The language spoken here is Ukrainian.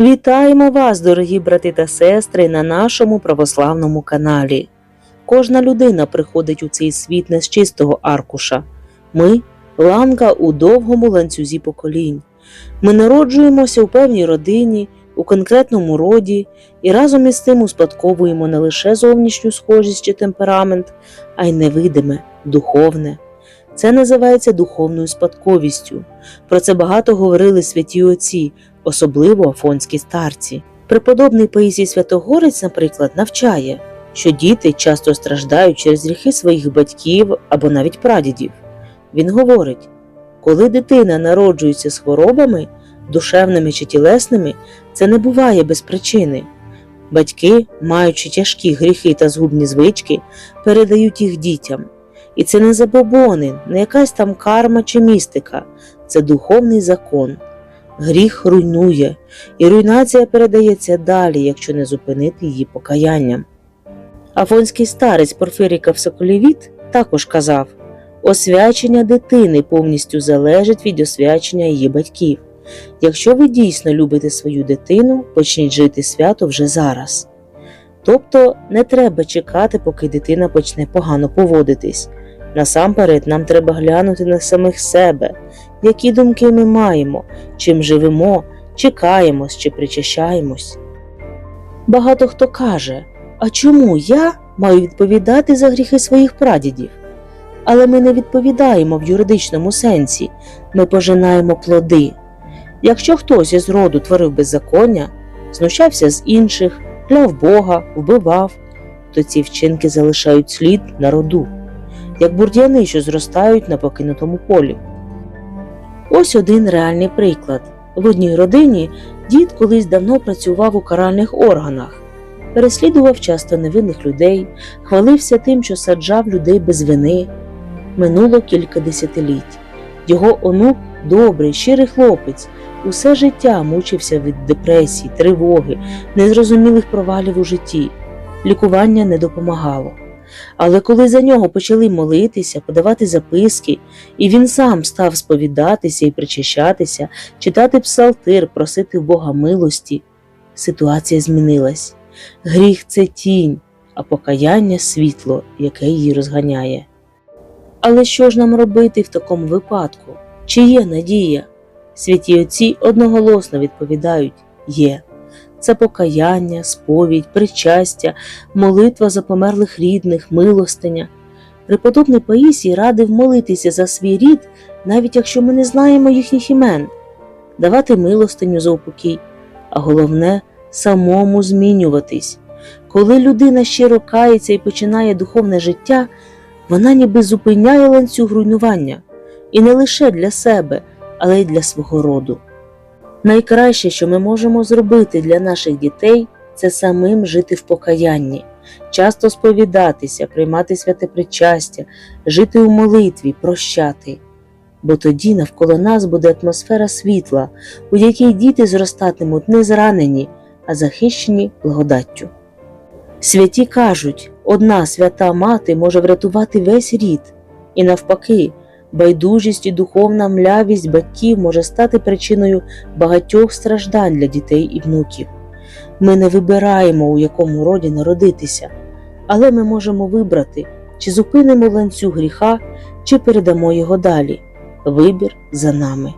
Вітаємо вас, дорогі брати та сестри, на нашому православному каналі. Кожна людина приходить у цей світ не з чистого аркуша. Ми ланка у довгому ланцюзі поколінь. Ми народжуємося у певній родині, у конкретному роді і разом із тим успадковуємо не лише зовнішню схожість чи темперамент, а й невидиме, духовне. Це називається духовною спадковістю. Про це багато говорили святі отці, особливо афонські старці. Преподобний Паїсій Святогорець, наприклад, навчає, що діти часто страждають через гріхи своїх батьків або навіть прадідів. Він говорить: коли дитина народжується з хворобами, душевними чи тілесними, це не буває без причини. Батьки, маючи тяжкі гріхи та згубні звички, передають їх дітям. І це не забобони, не якась там карма чи містика, це духовний закон. Гріх руйнує, і руйнація передається далі, якщо не зупинити її покаянням. Афонський старець Порфирій Кавсоколівіт також казав: освячення дитини повністю залежить від освячення її батьків. Якщо ви дійсно любите свою дитину, почніть жити свято вже зараз. Тобто не треба чекати, поки дитина почне погано поводитись. Насамперед нам треба глянути на самих себе, які думки ми маємо, чим живемо, чи каємось, чи причащаємось. Багато хто каже, а чому я маю відповідати за гріхи своїх прадідів? Але ми не відповідаємо в юридичному сенсі, ми пожинаємо плоди. Якщо хтось із роду творив беззаконня, знущався з інших, кляв Бога, вбивав, то ці вчинки залишають слід на роду, як бур'яни, що зростають на покинутому полі. Ось один реальний приклад. В одній родині дід колись давно працював у каральних органах, переслідував часто невинних людей, хвалився тим, що саджав людей без вини. Минуло кілька десятиліть. Його онук, добрий, щирий хлопець, усе життя мучився від депресії, тривоги, незрозумілих провалів у житті. Лікування не допомагало. Але коли за нього почали молитися, подавати записки, і він сам став сповідатися і причащатися, читати псалтир, просити в Бога милості, ситуація змінилась. Гріх це тінь, а покаяння світло, яке її розганяє. Але що ж нам робити в такому випадку? Чи є надія? Святі отці одноголосно відповідають є. Це покаяння, сповідь, причастя, молитва за померлих рідних, милостиня. Преподобний Паїсій радив молитися за свій рід, навіть якщо ми не знаємо їхніх імен, давати милостиню за упокій, а головне самому змінюватись. Коли людина щиро кається і починає духовне життя, вона ніби зупиняє ланцюг руйнування, і не лише для себе, але й для свого роду. Найкраще, що ми можемо зробити для наших дітей, це самим жити в покаянні, часто сповідатися, приймати святе причастя, жити у молитві, прощати. Бо тоді навколо нас буде атмосфера світла, у якій діти зростатимуть не зранені, а захищені благодаттю. Святі кажуть, одна свята мати може врятувати весь рід, і навпаки, байдужість і духовна млявість батьків може стати причиною багатьох страждань для дітей і внуків. Ми не вибираємо, у якому роді народитися, але ми можемо вибрати, чи зупинимо ланцюг гріха, чи передамо його далі. Вибір за нами.